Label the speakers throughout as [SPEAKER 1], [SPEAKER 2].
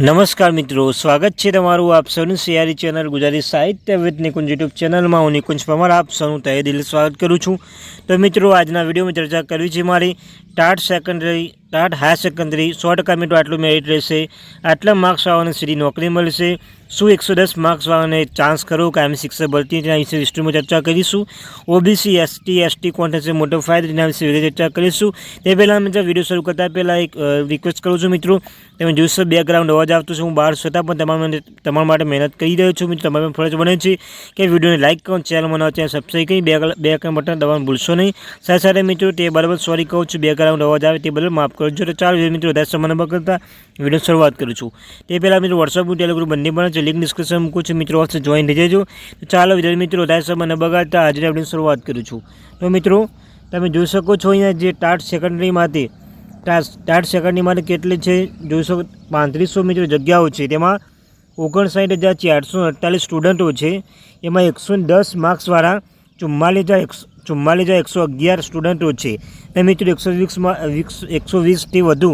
[SPEAKER 1] નમસ્કાર મિત્રો, સ્વાગત છે તમારું આપ સૌની સિયારી ચેનલ ગુજરાતી સાહિત્ય વિથ નિકુંજ યુટ્યુબ ચેનલમાં. હું નિકુંજ પરમાર, આપ સૌનું તહે દિલ સ્વાગત કરું છું. તો મિત્રો, આજના વિડીયોમાં ચર્ચા કરવી છે મારી TAT secondary TAT higher secondary સો ટકા મિત્રો આટલું મેરિટ રહેશે. આટલા માર્ક્સ વાળાને સીધી નોકરી મળશે. શું એકસો દસ માર્ક્સ વાળાને ચાન્સ ખરો? કાયમી શિક્ષક ભરતી તેના વિશે વિસ્તૃતમાં ચર્ચા કરીશું. ઓબીસી એસટી એસટી કોન્ટેસ્ટ મોટો ફાયદો તેના વિશે વીડિયો ચર્ચા કરીશું. તે પહેલાં મિત્રો વીડિયો શરૂ કરતાં પહેલાં એક રિક્વેસ્ટ કરું છું મિત્રો. તમે જોશો બેકગ્રાઉન્ડ અવાજ આવતો છે. હું બહાર છતાં પણ તમારા તમારા માટે મહેનત કરી રહ્યો છું. મિત્રો, તમારી ફરજ બને છે કે વિડીયોને લાઇક કરો ચેનલ મને ચેનલ સબસ્ક્રાઈબ કરી બે બે બટન દબાવવાનું ભૂલશો નહીં. સાથે સાથે મિત્રો, તે બરાબર સોરી કહું છું બેકગ્રાઉન્ડ અવાજ આવે તે બદલ માફ કરજો તો ચાલો મિત્રો વધારે સમય ન કરતા વીડિયો શરૂઆત કરું છું. તે પહેલાં મિત્રો વોટ્સઅપ ટેલિગ્રુપ બંને પણ છે લિંક ડિસ્ક્રિપ્શન મૂકું છું. મિત્રો વોટ્સઅપ જોઈન થઈ જજો. તો ચાલો વિદ્યાર્થી મિત્રો વધારે સમય ન બગાડતા આજે આપણે શરૂઆત કરું છું. તો મિત્રો, તમે જોઈ શકો છો અહીંયા જે ટાટ સેકન્ડરીમાંથી ટાટ માટે કેટલી છે? જોઈ શકો, પાંત્રીસો મિત્રો જગ્યાઓ છે. તેમાં ઓગણસાઠ હજાર ચારસો અડતાલીસ સ્ટુડન્ટો છે. એમાં એકસો દસ માર્ક્સવાળા ચુમ્માલીસ હજાર એકસો ચુમ્માલીસ હજાર એકસો અગિયાર સ્ટુડન્ટો છે. અને મિત્રો, એકસો વીસમાં એકસો વીસથી વધુ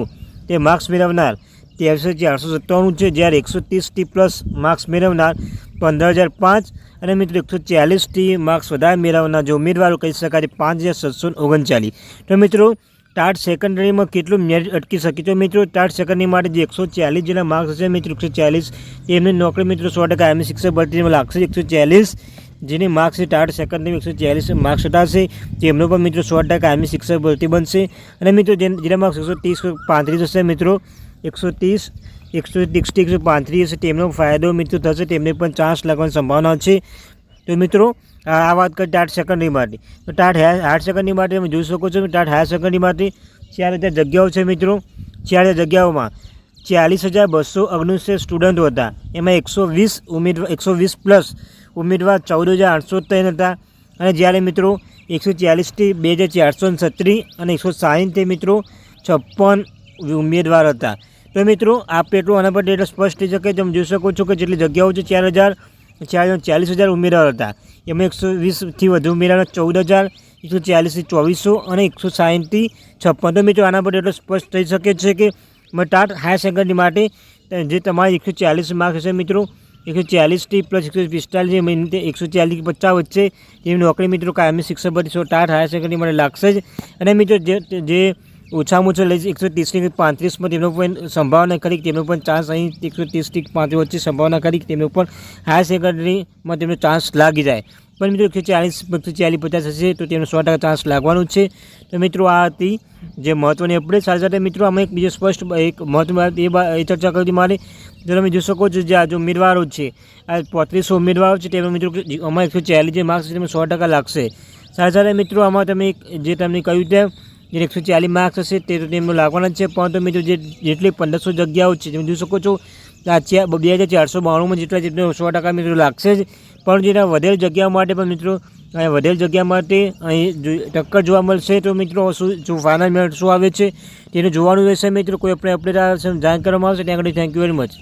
[SPEAKER 1] તે માર્ક્સ મેળવનાર તેરસો ચારસો સત્તાણું છે, જ્યારે એકસો ત્રીસથી પ્લસ માર્ક્સ મેળવનાર પંદર હજાર પાંચ અને મિત્રો, એકસો ચાલીસથી માર્ક્સ વધારે મેળવનાર જે ઉમેદવારો કહી શકાય પાંચ હજાર સાતસો ઓગણચાલીસ. તો મિત્રો ટાટ સેકન્ડરીમાં કેટલું મેરિટ અટકી શકે? તો મિત્રો ટાટ સેકન્ડરી માટે જે એકસો ચાલીસ જેના માર્ક્સ હશે મિત્રો, એકસો ચાલીસ, એમની નોકરી મિત્રો સો ટકા એમની શિક્ષક ભરતીમાં લાગશે. એકસો ચાલીસ જેની માર્કશીટ છે સેકન્ડની એકસો ચાલીસ માર્કશીટ હટાશે તેમનો પણ મિત્રો સો ટકા આર્મી શિક્ષક ભરતી બનશે. અને મિત્રો જેના માર્ક્સ એકસો ત્રીસ પાંત્રીસ હશે મિત્રો? એકસો ત્રીસ, એકસો સિક્સટી એકસો પાંત્રીસ હશે તેમનો ફાયદો મિત્રો થશે. તેમને પણ ચાન્સ લાગવાની સંભાવના છે. તો મિત્રો, આ વાત કરી ટાટ સેકન્ડરી માટે. તો ટાટ હાયર સેકન્ડરી માટે તમે જોઈ શકો છો ટાટ હાયર સેકન્ડરી માટે ચાર હજાર જગ્યાઓ છે મિત્રો. ચાર હજાર જગ્યાઓમાં ચાલીસ હજાર બસો ઓગણીસો સ્ટુડન્ટો હતા. એમાં એકસો વીસ ઉમેદવાર એકસો વીસ પ્લસ ઉમેદવાર ચૌદ હજાર આઠસો ત્રણ હતા. અને જ્યારે મિત્રો એકસો ચાલીસથી બે હજાર ચારસો છત્રીસ અને એકસો સાહીઠથી મિત્રો છપ્પન ઉમેદવાર હતા. તો મિત્રો આ પેટલું આના પર ડેટા સ્પષ્ટ થઈ શકે તમે જોઈ શકો છો કે જેટલી જગ્યાઓ છે ચાર હજાર, ચાર ચાલીસ હજાર ઉમેદવાર હતા. એમાં એકસો વીસથી વધુ ઉમેદવાર ચૌદ હજાર, એકસો ચાલીસથી ચોવીસો અને એકસો સાહીઠથી છપ્પન. તો મિત્રો, આના પર ડેટા સ્પષ્ટ થઈ શકે છે કે ટાટ હાયર સેકન્ડરી માટે જે તમારે એકસો ચાલીસ માર્ક્સ હશે મિત્રો એકસો ચાલીસથી પ્લસ એકસો પિસ્તાલીસ મહિને એકસો ચાલીસ પચાસ વચ્ચે જેની નોકરી મિત્રો કાયમી શિક્ષક ભરતી સો ટાટ હાયર સેકન્ડરી માટે લાગશે જ અને મિત્રો જે જે ઓછામાં ઓછા લઈ એકસો ત્રીસથી પાંત્રીસમાં તેમનો પણ સંભાવના કરી તેમનો પણ ચાન્સ અહીં એકસો ત્રીસથી પાંત્રીસ વચ્ચે સંભાવના કરી તેમનો પણ હાયર સેકન્ડરીમાં તેમનો ચાન્સ લાગી જાય પણ મિત્રો એકસો ચાલીસ એકસો ચાલીસ પચાસ હશે તો તેનો સો ટકા ચાન્સ લાગવાનો છે. તો મિત્રો આ હતી જે મહત્ત્વની અપડેટ સાથે સાથે મિત્રો અમે એક બીજો સ્પષ્ટ એક મહત્ત્વની વાત એ ચર્ચા કરી કરવી મારે. જો તમે જોઈ શકો છો જે આ જો ઉમેદવારો છે, આ પોત્રીસો ઉમેદવારો છે, તેમાં મિત્રો અમારે એકસો ચાલીસ જે માર્ક્સ છે તેમાં સો ટકા લાગશે. સાથે સાથે મિત્રો આમાં તમે જે તમને કહ્યું તેમ, જે એકસો ચાલીસ માર્ક્સ હશે તે તો તેમનો લાગવાના છે. પરંતુ મિત્રો જે જેટલી પંદરસો જગ્યાઓ છે, તમે જોઈ શકો છો બે હજાર ચારસો બાણુંમાં જેટલા જેટલો સો ટકા મિત્રો લાગશે જ. પણ જેના વધેલ જગ્યાઓ માટે પણ મિત્રો અહીં વધેલ જગ્યા માટે અહીં ટક્કર જોવા મળશે તો મિત્રો શું શું ફાઇનલ મેળ શું આવે છે તેનું જોવાનું રહેશે મિત્રો. કોઈ આપણે અપડેટ જાણ કરવામાં આવશે ત્યાં આગળ. Thank you very much